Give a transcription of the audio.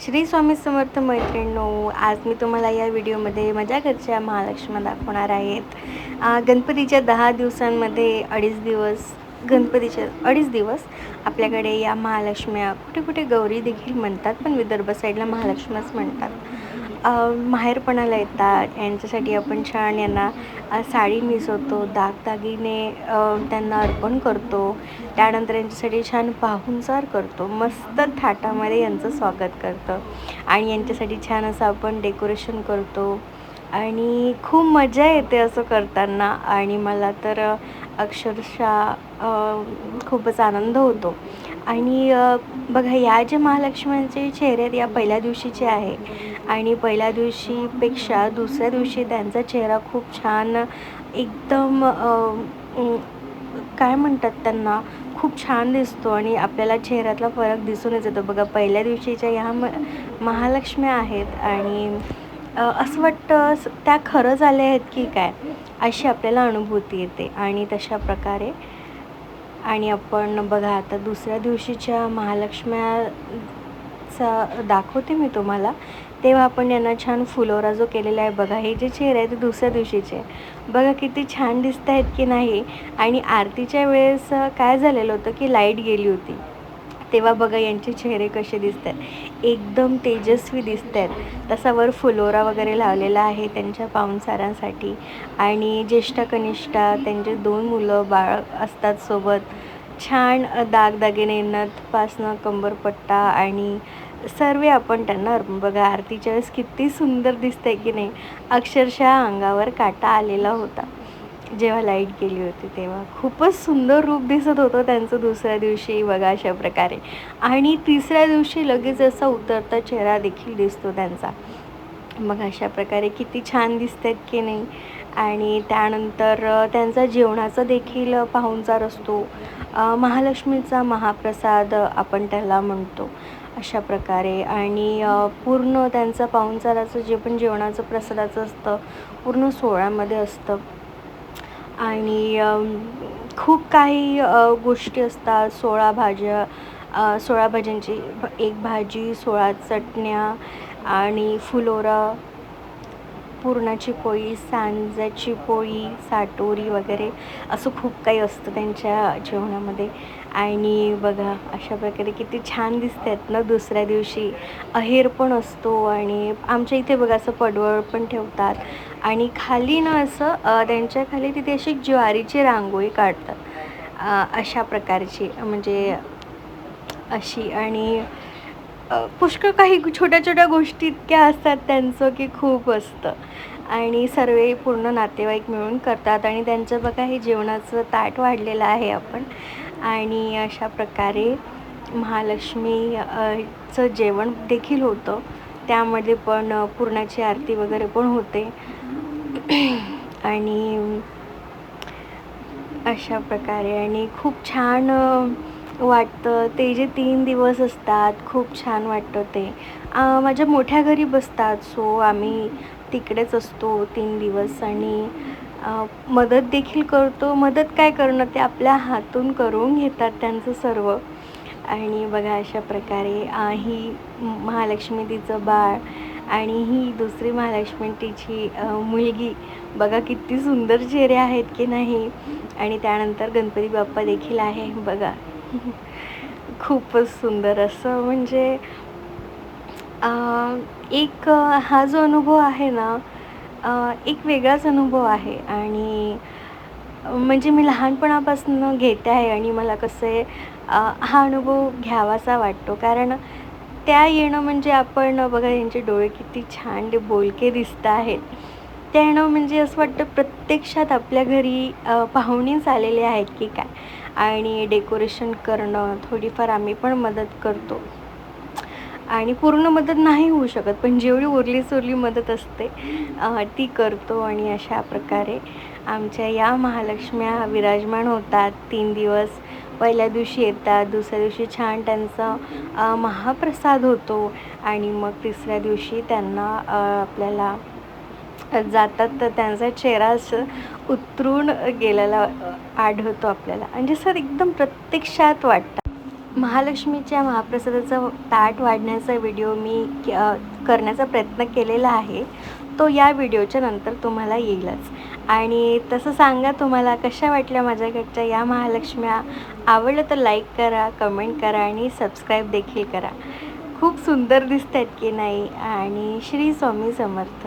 श्री स्वामी समर्थ मैत्रिणीनो आज मी तुम्हाला या व्हिडिओमध्ये माझ्या घरच्या महालक्ष्मी दाखवणार आहेत. गणपतीच्या दहा दिवसांमध्ये अडीच दिवस गणपतीच्या अडीच दिवस आपल्याकडे या महालक्ष्म्या कुठे कुठे गौरी देखील म्हणतात पण विदर्भ साईडला महालक्ष्म्याच म्हणतात. माहेरपणाला येतात. यांच्यासाठी आपण छान यांना साडी नेसवतो दागदागिने त्यांना अर्पण करतो. त्यानंतर यांच्यासाठी छान पाहुणचार करतो. मस्त थाटामध्ये यांचं स्वागत करतो. आणि यांच्यासाठी छान असं आपण डेकोरेशन करतो. आणि खूप मजा येते असं करताना. आणि मला तर अक्षरशः खूपच आनंद होतो. आणि बघा या जे महालक्ष्म्यांचे चेहरे आहेत या पहिल्या दिवशीचे आहे आणि पहिल्या दिवशीपेक्षा दुसऱ्या दिवशी त्यांचा चेहरा खूप छान एकदम काय म्हणतात त्यांना खूप छान दिसतो आणि आपल्याला चेहऱ्यातला फरक दिसूनच येतो. बघा पहिल्या दिवशीच्या ह्या म महालक्ष्म्या आहेत आणि असं वाटतं त्या खरं झाल्या आहेत की काय अशी आपल्याला अनुभूती येते. आणि तशा प्रकारे आणि आपण बघा आता दुसऱ्या दिवशीच्या महालक्ष्म्याचा दाखवते मी तुम्हाला. तेव्हा आपण यांना छान फुलोरा जो केलेला आहे बघा हे जे चेहरे आहे ते दुसऱ्या दिवशीचे. आहे. बघा किती छान दिसत आहेत की नाही? आणि आरतीच्या वेळेस काय झालेलं होतं की लाइट गेली होती. तेव्हा बघा यांचे चेहरे कसे दिसत आहेत. एकदम तेजस्वी दिसत आहेत. तसा वर फुलोरा वगैरे लावलेला आहे त्यांच्या पाहुणसारांसाठी आणि ज्येष्ठ कनिष्ठा त्यांचे दोन मुलं बाळ असतात सोबत. छान दागदागिने नथपासनं कंबरपट्टा आणि सर्व आपण त्यांना बघा आरतीच्या वेळेस किती सुंदर दिसतंय की नाही. अक्षरशः अंगावर काटा आलेला होता. जेव्हा लाइट गेली होती तेव्हा. खूपच सुंदर रूप दिसत होतं त्यांचं दुसऱ्या दिवशी बघा अशा प्रकारे. आणि तिसऱ्या दिवशी लगेच असा उतरता चेहरा देखील दिसतो त्यांचा. मग अशा प्रकारे किती छान दिसत आहेत की नाही. आणि त्यानंतर त्यांचा जेवणाचा देखील पाहुणचार असतो. महालक्ष्मीचा महाप्रसाद आपण त्याला म्हणतो. अशा प्रकारे. आणि पूर्ण त्यांचं पाहुणचाराचं जे पण जेवणाचं प्रसादाचं असतं पूर्ण सोहळ्यामध्ये असतं. आणि खूप काही गोष्टी असतात. सोळा भाज्या सोळा भाज्यांची एक भाजी सोळा चटण्या आणि फुलोरा. पुरणाची पोळी सांजाची पोळी साटोरी वगैरे असं खूप काही असतं त्यांच्या जेवणामध्ये. आणि बघा अशा प्रकारे किती छान दिसत आहेत ना दुसऱ्या दिवशी. अहेर पण असतो आणि आमच्या इथे बघा असं पडवळ पण ठेवतात. आणि खाली ना असं त्यांच्या खाली तिथे अशी ज्वारीची रांगोळी काढतात. अशा प्रकारची म्हणजे अशी. आणि पुष्कळ काही छोट्या छोट्या गोष्टी इतक्या असतात त्यांचं की खूप असतं. आणि सर्व पूर्ण नातेवाईक मिळून करतात आणि त्यांचं बघा हे जेवणाचं ताट वाढलेलं आहे आपण. आणि अशा प्रकारे महालक्ष्मी चं जेवण देखील होतं. त्यामध्ये पण पूर्णाची पुरणाची आरती वगैरे पण होते. आणि अशा प्रकारे आणि खूप छान वाटतं. ते जे तीन दिवस असतात खूप छान वाटतं ते. माझ्या मोठ्या घरी बसतात सो आम्ही तिकडेच असतो तीन दिवस आणि मदत देखील करतो. मदत काय करणं? ते आपल्या हातून करून घेतात त्यांचं सर्व. आणि बघा अशा प्रकारे ही महालक्ष्मी तिचं बाळ आणि ही दुसरी महालक्ष्मी तिची मुलगी. बघा किती सुंदर चेहरे आहेत की नाही? आणि त्यानंतर गणपती बाप्पा देखील आहे. बघा. खूपच सुंदर. असं म्हणजे एक हा जो अनुभव आहे ना एक वेगळाच अनुभव आहे. आणि म्हणजे मी लहानपणापासून घेते आहे आणि मला कसं आहे हा अनुभव घ्यावासा वाटतो. कारण त्या येणं म्हणजे आपण बघा यांचे डोळे किती छान बोलके दिसत आहेत. त्या येणं म्हणजे असं वाटतं प्रत्यक्षात आपल्या घरी पाहुणेच आलेले आहेत की काय? आणि डेकोरेशन करणं थोडीफार आम्ही पण मदत करतो. आणि पूर्ण मदत नाही होऊ शकत पण जेवढी उरली सुरली मदत असते ती करतो आणि अशा प्रकारे आमच्या या महालक्ष्म्या विराजमान होतात. तीन दिवस पहिल्या दिवशी येतात दुसऱ्या दिवशी छान त्यांचा महाप्रसाद होतो आणि मग तिसऱ्या दिवशी त्यांना आपल्याला जातात तर त्यांचा चेहरा असं उतरून गेलेला आढळतो आपल्याला. म्हणजे सर एकदम प्रत्यक्षात वाटतं. महालक्ष्मीच्या महाप्रसादाचा ताट वाढण्याचा व्हिडिओ मी करण्याचा प्रयत्न केलेला आहे. तो या व्हिडिओच्या नंतर तुम्हाला येईलच. आणि तसं सांगा तुम्हाला कशा वाटल्या माझ्याकडच्या या महालक्ष्म्या? आवडलं तर लाईक करा कमेंट करा आणि सबस्क्राईब देखील करा. खूप सुंदर दिसत आहेत की नाही? आणि श्री स्वामी समर्थ.